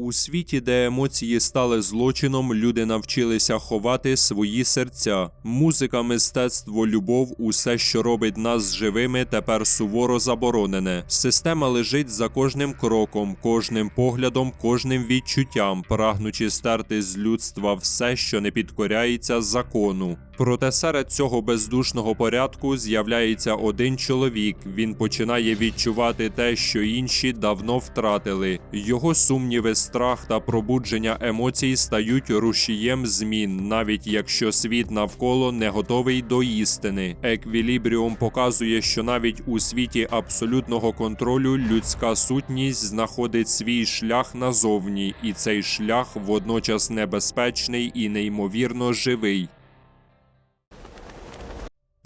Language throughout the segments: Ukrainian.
У світі, де емоції стали злочином, люди навчилися ховати свої серця. Музика, мистецтво, любов, усе, що робить нас живими, тепер суворо заборонене. Система лежить за кожним кроком, кожним поглядом, кожним відчуттям, прагнучи стерти з людства все, що не підкоряється закону. Проте серед цього бездушного порядку з'являється один чоловік. Він починає відчувати те, що інші давно втратили. Його сумніви, страх та пробудження емоцій стають рушієм змін, навіть якщо світ навколо не готовий до істини. Еквілібріум показує, що навіть у світі абсолютного контролю людська сутність знаходить свій шлях назовні, і цей шлях водночас небезпечний і неймовірно живий.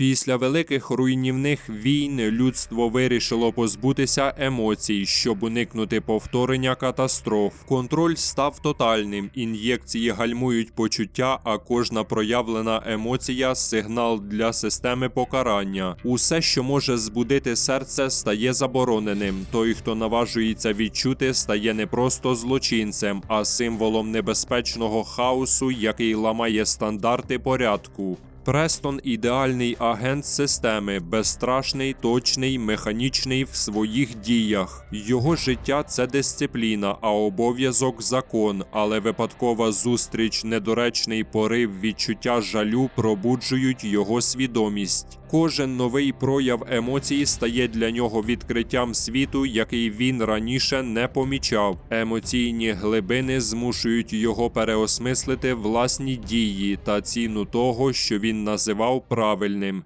Після великих руйнівних війн людство вирішило позбутися емоцій, щоб уникнути повторення катастроф. Контроль став тотальним. Ін'єкції гальмують почуття, а кожна проявлена емоція сигнал для системи покарання. Усе, що може збудити серце, стає забороненим. Той, хто наважується відчути, стає не просто злочинцем, а символом небезпечного хаосу, який ламає стандарти порядку. Престон ідеальний агент системи, безстрашний, точний, механічний в своїх діях. Його життя це дисципліна, а обов'язок закон. Але випадкова зустріч, недоречний порив, відчуття жалю пробуджують його свідомість. Кожен новий прояв емоцій стає для нього відкриттям світу, який він раніше не помічав. Емоційні глибини змушують його переосмислити власні дії та ціну того, що він називав правильним.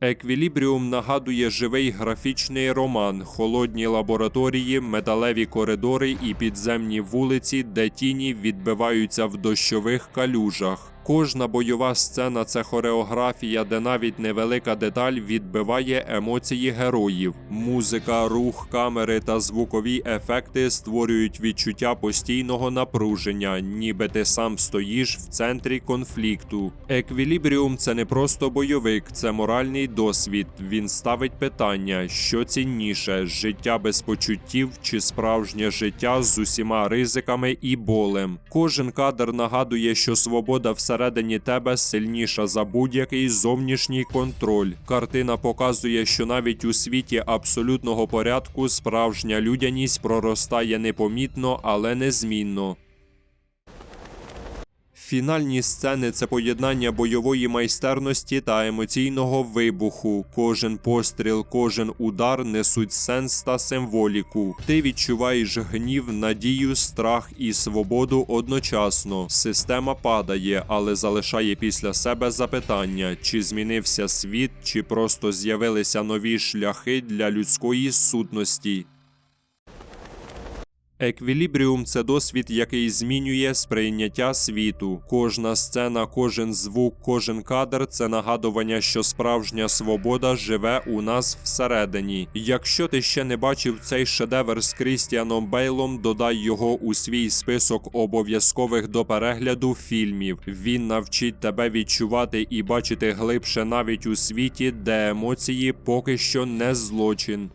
Еквілібріум нагадує живий графічний роман, холодні лабораторії, металеві коридори і підземні вулиці, де тіні відбиваються в дощових калюжах. Кожна бойова сцена це хореографія, де навіть невелика деталь відбиває емоції героїв. Музика, рух, камери та звукові ефекти створюють відчуття постійного напруження, ніби ти сам стоїш в центрі конфлікту. Еквілібріум це не просто бойовик, це моральний досвід. Він ставить питання, що цінніше: життя без почуттів чи справжнє життя з усіма ризиками і болем. Кожен кадр нагадує, що свобода все всередині тебе сильніша за будь-який зовнішній контроль. Картина показує, що навіть у світі абсолютного порядку справжня людяність проростає непомітно, але незмінно. Фінальні сцени це поєднання бойової майстерності та емоційного вибуху. Кожен постріл, кожен удар несуть сенс та символіку. Ти відчуваєш гнів, надію, страх і свободу одночасно. Система падає, але залишає після себе запитання: чи змінився світ, чи просто з'явилися нові шляхи для людської сутності. Еквілібріум це досвід, який змінює сприйняття світу. Кожна сцена, кожен звук, кожен кадр це нагадування, що справжня свобода живе у нас всередині. Якщо ти ще не бачив цей шедевр з Крістіаном Бейлом, додай його у свій список обов'язкових до перегляду фільмів. Він навчить тебе відчувати і бачити глибше навіть у світі, де емоції поки що не злочин.